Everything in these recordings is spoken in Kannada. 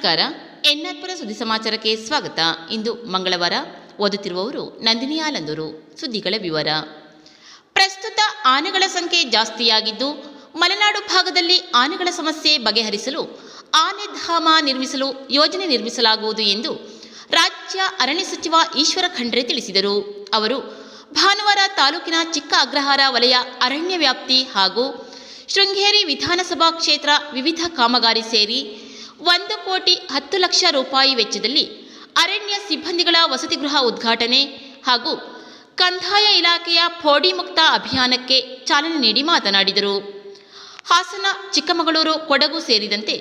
ನಮಸ್ಕಾರ. ಎನ್ಆರ್ಪುರ ಸುದ್ದಿ ಸಮಾಚಾರಕ್ಕೆ ಸ್ವಾಗತ. ಇಂದು ಮಂಗಳವಾರ ಓದುತ್ತಿರುವವರು ನಂದಿನಿ ಆಲಂದೂರು ಸುದ್ದಿಗಳ ವಿವರ. ಪ್ರಸ್ತುತ ಆನೆಗಳ ಸಂಖ್ಯೆ ಜಾಸ್ತಿಯಾಗಿದ್ದು, ಮಲೆನಾಡು ಭಾಗದಲ್ಲಿ ಆನೆಗಳ ಸಮಸ್ಯೆ ಬಗೆಹರಿಸಲು ಆನೆ ಧಾಮ ನಿರ್ಮಿಸಲು ಯೋಜನೆ ನಿರ್ಮಿಸಲಾಗುವುದು ಎಂದು ರಾಜ್ಯ ಅರಣ್ಯ ಸಚಿವ ಈಶ್ವರ ಖಂಡ್ರೆ ತಿಳಿಸಿದರು. ಅವರು ಭಾನುವಾರ ತಾಲೂಕಿನ ಚಿಕ್ಕ ಅಗ್ರಹಾರ ವಲಯ ಅರಣ್ಯ ವ್ಯಾಪ್ತಿ ಹಾಗೂ ಶೃಂಗೇರಿ ವಿಧಾನಸಭಾ ಕ್ಷೇತ್ರ ವಿವಿಧ ಕಾಮಗಾರಿ ಸೇರಿ ಒಂದು ಕೋಟಿ ಹತ್ತು ಲಕ್ಷ ರೂಪಾಯಿ ವೆಚ್ಚದಲ್ಲಿ ಅರಣ್ಯ ಸಿಬ್ಬಂದಿಗಳ ವಸತಿಗೃಹ ಉದ್ಘಾಟನೆ ಹಾಗೂ ಕಂದಾಯ ಇಲಾಖೆಯ ಫೋಡಿ ಮುಕ್ತ ಅಭಿಯಾನಕ್ಕೆ ಚಾಲನೆ ನೀಡಿ ಮಾತನಾಡಿದರು. ಹಾಸನ, ಚಿಕ್ಕಮಗಳೂರು, ಕೊಡಗು ಸೇರಿದಂತೆ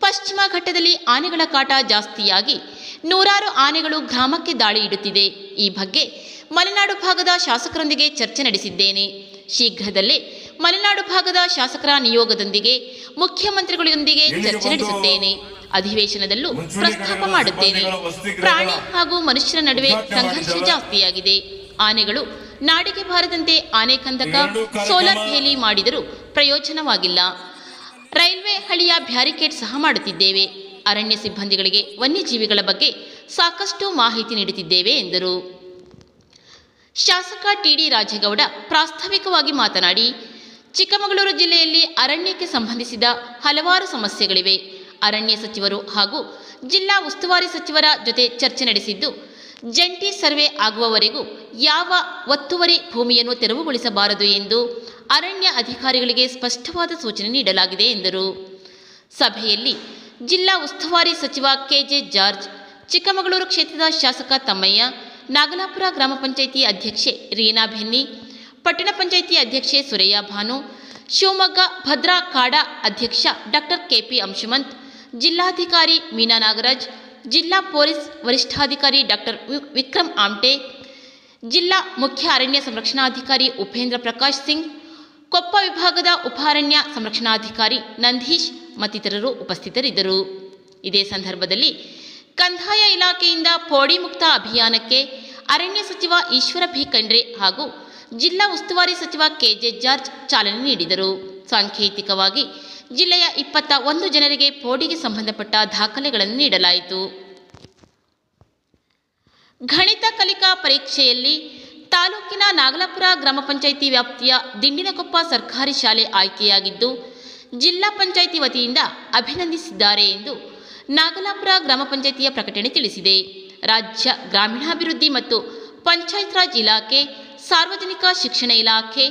ಪಶ್ಚಿಮ ಘಟ್ಟದಲ್ಲಿ ಆನೆಗಳ ಕಾಟ ಜಾಸ್ತಿಯಾಗಿ ನೂರಾರು ಆನೆಗಳು ಗ್ರಾಮಕ್ಕೆ ದಾಳಿ ಇಡುತ್ತಿದೆ. ಈ ಬಗ್ಗೆ ಮಲೆನಾಡು ಭಾಗದ ಶಾಸಕರೊಂದಿಗೆ ಚರ್ಚೆ ನಡೆಸಿದ್ದೇನೆ. ಶೀಘ್ರದಲ್ಲೇ ಮಲೆನಾಡು ಭಾಗದ ಶಾಸಕರ ನಿಯೋಗದೊಂದಿಗೆ ಮುಖ್ಯಮಂತ್ರಿಗಳೊಂದಿಗೆ ಚರ್ಚೆ ನಡೆಸುತ್ತೇನೆ. ಅಧಿವೇಶನದಲ್ಲೂ ಪ್ರಸ್ತಾಪ ಮಾಡುತ್ತೇನೆ. ಪ್ರಾಣಿ ಹಾಗೂ ಮನುಷ್ಯರ ನಡುವೆ ಸಂಘರ್ಷ ಜಾಸ್ತಿಯಾಗಿದೆ. ಆನೆಗಳು ನಾಡಿಗೆ ಬಾರದಂತೆ ಆನೆ ಕಂದಕ ಸೋಲಾರ್ ಬೇಲಿ ಮಾಡಿದರೂ ಪ್ರಯೋಜನವಾಗಿಲ್ಲ. ರೈಲ್ವೆ ಹಳಿಯ ಬ್ಯಾರಿಕೇಡ್ ಸಹ ಮಾಡುತ್ತಿದ್ದೇವೆ. ಅರಣ್ಯ ಸಿಬ್ಬಂದಿಗಳಿಗೆ ವನ್ಯಜೀವಿಗಳ ಬಗ್ಗೆ ಸಾಕಷ್ಟು ಮಾಹಿತಿ ನೀಡುತ್ತಿದ್ದೇವೆ ಎಂದರು. ಶಾಸಕ ಟಿಡಿ ರಾಜೇಗೌಡ ಪ್ರಾಸ್ತಾವಿಕವಾಗಿ ಮಾತನಾಡಿ ಚಿಕ್ಕಮಗಳೂರು ಜಿಲ್ಲೆಯಲ್ಲಿ ಅರಣ್ಯಕ್ಕೆ ಸಂಬಂಧಿಸಿದ ಹಲವಾರು ಸಮಸ್ಯೆಗಳಿವೆ. ಅರಣ್ಯ ಸಚಿವರು ಹಾಗೂ ಜಿಲ್ಲಾ ಉಸ್ತುವಾರಿ ಸಚಿವರ ಜೊತೆ ಚರ್ಚೆ ನಡೆಸಿದ್ದು, ಜಂಟಿ ಸರ್ವೆ ಆಗುವವರೆಗೂ ಯಾವ ಒತ್ತುವರಿ ಭೂಮಿಯನ್ನು ತೆರವುಗೊಳಿಸಬಾರದು ಎಂದು ಅರಣ್ಯ ಅಧಿಕಾರಿಗಳಿಗೆ ಸ್ಪಷ್ಟವಾದ ಸೂಚನೆ ನೀಡಲಾಗಿದೆ ಎಂದರು. ಸಭೆಯಲ್ಲಿ ಜಿಲ್ಲಾ ಉಸ್ತುವಾರಿ ಸಚಿವ ಕೆಜೆ ಜಾರ್ಜ್, ಚಿಕ್ಕಮಗಳೂರು ಕ್ಷೇತ್ರದ ಶಾಸಕ ತಮ್ಮಯ್ಯ, ನಾಗಲಾಪುರ ಗ್ರಾಮ ಪಂಚಾಯಿತಿ ಅಧ್ಯಕ್ಷೆ ರೀನಾ ಬೆನ್ನಿ ಪಟ್ಟಣ ಪಂಚಾಯಿತಿ ಅಧ್ಯಕ್ಷೆ ಸುರಯ್ಯ ಭಾನು, ಶಿವಮೊಗ್ಗ ಭದ್ರಾ ಕಾಡ ಅಧ್ಯಕ್ಷ ಡಾಕ್ಟರ್ ಕೆಪಿ ಅಂಶುಮಂತ್ ಜಿಲ್ಲಾಧಿಕಾರಿ ಮೀನಾ ನಾಗರಾಜ್, ಜಿಲ್ಲಾ ಪೊಲೀಸ್ ವರಿಷ್ಠಾಧಿಕಾರಿ ಡಾಕ್ಟರ್ ವಿಕ್ರಮ್ ಆಮ್ಟೆ, ಜಿಲ್ಲಾ ಮುಖ್ಯ ಅರಣ್ಯ ಸಂರಕ್ಷಣಾಧಿಕಾರಿ ಉಪೇಂದ್ರ ಪ್ರಕಾಶ್ ಸಿಂಗ್, ಕೊಪ್ಪ ವಿಭಾಗದ ಉಪಾರಣ್ಯ ಸಂರಕ್ಷಣಾಧಿಕಾರಿ ನಂದೀಶ್ ಮತ್ತಿತರರು ಉಪಸ್ಥಿತರಿದ್ದರು. ಇದೇ ಸಂದರ್ಭದಲ್ಲಿ ಕಂದಾಯ ಇಲಾಖೆಯಿಂದ ಪೋಡಿ ಮುಕ್ತ ಅಭಿಯಾನಕ್ಕೆ ಅರಣ್ಯ ಸಚಿವ ಈಶ್ವರ ಭಿ ಖಂಡ್ರೆ ಹಾಗೂ ಜಿಲ್ಲಾ ಉಸ್ತುವಾರಿ ಸಚಿವ ಕೆಜೆ ಜಾರ್ಜ್ ಚಾಲನೆ ನೀಡಿದರು. ಸಾಂಕೇತಿಕವಾಗಿ ಜಿಲ್ಲೆಯ ಇಪ್ಪತ್ತ ಒಂದು ಜನರಿಗೆ ಪೋಡಿಗೆ ಸಂಬಂಧಪಟ್ಟ ದಾಖಲೆಗಳನ್ನು ನೀಡಲಾಯಿತು. ಗಣಿತ ಕಲಿಕಾ ಪರೀಕ್ಷೆಯಲ್ಲಿ ತಾಲೂಕಿನ ನಾಗಲಾಪುರ ಗ್ರಾಮ ಪಂಚಾಯಿತಿ ವ್ಯಾಪ್ತಿಯ ದಿಂಡಿನಕೊಪ್ಪ ಸರ್ಕಾರಿ ಶಾಲೆ ಆಯ್ಕೆಯಾಗಿದ್ದು, ಜಿಲ್ಲಾ ಪಂಚಾಯಿತಿ ವತಿಯಿಂದ ಅಭಿನಂದಿಸಿದ್ದಾರೆ ಎಂದು ನಾಗಲಾಪುರ ಗ್ರಾಮ ಪಂಚಾಯಿತಿಯ ಪ್ರಕಟಣೆ ತಿಳಿಸಿದೆ. ರಾಜ್ಯ ಗ್ರಾಮೀಣಾಭಿವೃದ್ಧಿ ಮತ್ತು ಪಂಚಾಯತ್ ರಾಜ್ ಇಲಾಖೆ, ಸಾರ್ವಜನಿಕ ಶಿಕ್ಷಣ ಇಲಾಖೆ,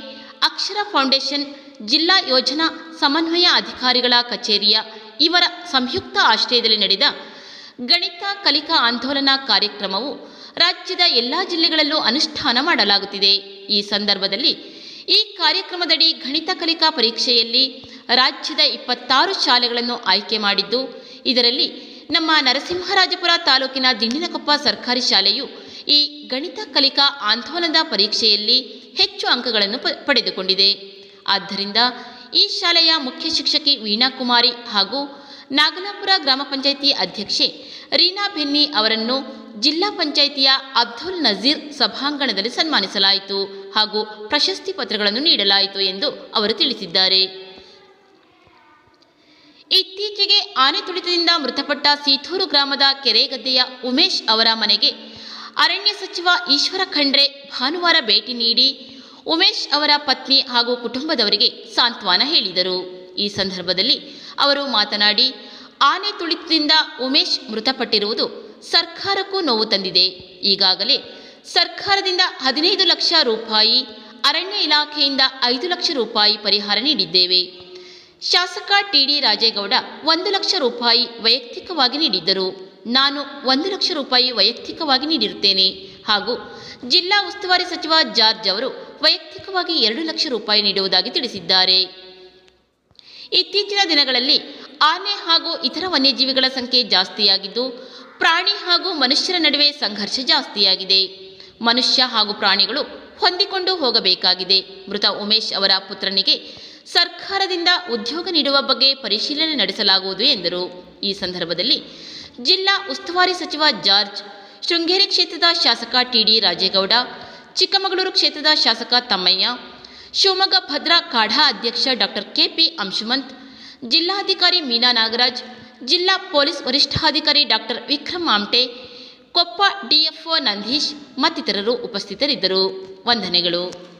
ಅಕ್ಷರ ಫೌಂಡೇಶನ್, ಜಿಲ್ಲಾ ಯೋಜನಾ ಸಮನ್ವಯ ಅಧಿಕಾರಿಗಳ ಕಚೇರಿಯ ಇವರ ಸಂಯುಕ್ತ ಆಶ್ರಯದಲ್ಲಿ ನಡೆದ ಗಣಿತ ಕಲಿಕಾ ಆಂದೋಲನ ಕಾರ್ಯಕ್ರಮವು ರಾಜ್ಯದ ಎಲ್ಲ ಜಿಲ್ಲೆಗಳಲ್ಲೂ ಅನುಷ್ಠಾನ ಮಾಡಲಾಗುತ್ತಿದೆ. ಈ ಸಂದರ್ಭದಲ್ಲಿ ಈ ಕಾರ್ಯಕ್ರಮದಡಿ ಗಣಿತ ಕಲಿಕಾ ಪರೀಕ್ಷೆಯಲ್ಲಿ ರಾಜ್ಯದ ಇಪ್ಪತ್ತಾರು ಶಾಲೆಗಳನ್ನು ಆಯ್ಕೆ ಮಾಡಿದ್ದು, ಇದರಲ್ಲಿ ನಮ್ಮ ನರಸಿಂಹರಾಜಪುರ ತಾಲೂಕಿನ ದಿಂಡಿನಕೊಪ್ಪ ಸರ್ಕಾರಿ ಶಾಲೆಯು ಈ ಗಣಿತ, ಕಲಿಕಾ ಆಂದೋಲನದ ಪರೀಕ್ಷೆಯಲ್ಲಿ ಹೆಚ್ಚು ಅಂಕಗಳನ್ನು ಪಡೆದುಕೊಂಡಿದೆ. ಆದ್ದರಿಂದ ಈ ಶಾಲೆಯ ಮುಖ್ಯ ಶಿಕ್ಷಕಿ ವೀಣಾ ಕುಮಾರಿ ಹಾಗೂ ನಾಗಲಾಪುರ ಗ್ರಾಮ ಪಂಚಾಯಿತಿ ಅಧ್ಯಕ್ಷೆ ರೀನಾ ಬೆನ್ನಿ ಅವರನ್ನು ಜಿಲ್ಲಾ ಪಂಚಾಯಿತಿಯ ಅಬ್ದುಲ್ ನಜೀರ್ ಸಭಾಂಗಣದಲ್ಲಿ ಸನ್ಮಾನಿಸಲಾಯಿತು ಹಾಗೂ ಪ್ರಶಸ್ತಿ ಪತ್ರಗಳನ್ನು ನೀಡಲಾಯಿತು ಎಂದು ಅವರು ತಿಳಿಸಿದ್ದಾರೆ. ಇತ್ತೀಚೆಗೆ ಆನೆ ತುಳಿತದಿಂದ ಮೃತಪಟ್ಟ ಸೀತೂರು ಗ್ರಾಮದ ಕೆರೆಗದ್ದೆಯ ಉಮೇಶ್ ಅವರ ಮನೆಗೆ ಅರಣ್ಯ ಸಚಿವ ಈಶ್ವರ ಖಂಡ್ರೆ ಭಾನುವಾರ ಭೇಟಿ ನೀಡಿ ಉಮೇಶ್ ಅವರ ಪತ್ನಿ ಹಾಗೂ ಕುಟುಂಬದವರಿಗೆ ಸಾಂತ್ವನ ಹೇಳಿದರು. ಈ ಸಂದರ್ಭದಲ್ಲಿ ಅವರು ಮಾತನಾಡಿ, ಆನೆ ತುಳಿತದಿಂದ ಉಮೇಶ್ ಮೃತಪಟ್ಟಿರುವುದು ಸರ್ಕಾರಕ್ಕೂ ನೋವು ತಂದಿದೆ. ಈಗಾಗಲೇ ಸರ್ಕಾರದಿಂದ ಹದಿನೈದು ಲಕ್ಷ ರೂಪಾಯಿ, ಅರಣ್ಯ ಇಲಾಖೆಯಿಂದ ಐದು ಲಕ್ಷ ರೂಪಾಯಿ ಪರಿಹಾರ ನೀಡಿದ್ದೇವೆ. ಶಾಸಕ ಟಿಡಿ ರಾಜೇಗೌಡ ಒಂದು ಲಕ್ಷ ರೂಪಾಯಿ ವೈಯಕ್ತಿಕವಾಗಿ ನೀಡಿದ್ದರು. ನಾನು ಒಂದು ಲಕ್ಷ ರೂಪಾಯಿ ವೈಯಕ್ತಿಕವಾಗಿ ನೀಡಿರುತ್ತೇನೆ. ಹಾಗೂ ಜಿಲ್ಲಾ ಉಸ್ತುವಾರಿ ಸಚಿವ ಜಾರ್ಜ್ ಅವರು ವೈಯಕ್ತಿಕವಾಗಿ ಎರಡು ಲಕ್ಷ ರೂಪಾಯಿ ನೀಡುವುದಾಗಿ ತಿಳಿಸಿದ್ದಾರೆ. ಇತ್ತೀಚಿನ ದಿನಗಳಲ್ಲಿ ಆನೆ ಹಾಗೂ ಇತರ ವನ್ಯಜೀವಿಗಳ ಸಂಖ್ಯೆ ಜಾಸ್ತಿಯಾಗಿದ್ದು, ಪ್ರಾಣಿ ಹಾಗೂ ಮನುಷ್ಯರ ನಡುವೆ ಸಂಘರ್ಷ ಜಾಸ್ತಿಯಾಗಿದೆ. ಮನುಷ್ಯ ಹಾಗೂ ಪ್ರಾಣಿಗಳು ಹೊಂದಿಕೊಂಡು ಹೋಗಬೇಕಾಗಿದೆ. ಮೃತ ಉಮೇಶ್ ಅವರ ಪುತ್ರನಿಗೆ ಸರ್ಕಾರದಿಂದ ಉದ್ಯೋಗ ನೀಡುವ ಬಗ್ಗೆ ಪರಿಶೀಲನೆ ನಡೆಸಲಾಗುವುದು ಎಂದರು. ಈ ಸಂದರ್ಭದಲ್ಲಿ ಜಿಲ್ಲಾ ಉಸ್ತುವಾರಿ ಸಚಿವ ಜಾರ್ಜ್, ಶೃಂಗೇರಿ ಕ್ಷೇತ್ರದ ಶಾಸಕ ಟಿಡಿ ರಾಜೇಗೌಡ, ಚಿಕ್ಕಮಗಳೂರು ಕ್ಷೇತ್ರದ ಶಾಸಕ ತಮ್ಮಯ್ಯ, ಶಿವಮೊಗ್ಗ ಭದ್ರಾ ಕಾಢಾ ಅಧ್ಯಕ್ಷ ಡಾಕ್ಟರ್ ಕೆಪಿ ಅಂಶುಮಂತ್, ಜಿಲ್ಲಾಧಿಕಾರಿ ಮೀನಾ ನಾಗರಾಜ್, ಜಿಲ್ಲಾ ಪೊಲೀಸ್ ವರಿಷ್ಠಾಧಿಕಾರಿ ಡಾಕ್ಟರ್ ವಿಕ್ರಮ್ ಆಮ್ಟೆ, ಕೊಪ್ಪ ಡಿಎಫ್ಒ ನಂದೀಶ್ ಮತ್ತಿತರರು ಉಪಸ್ಥಿತರಿದ್ದರು. ವಂದನೆಗಳು.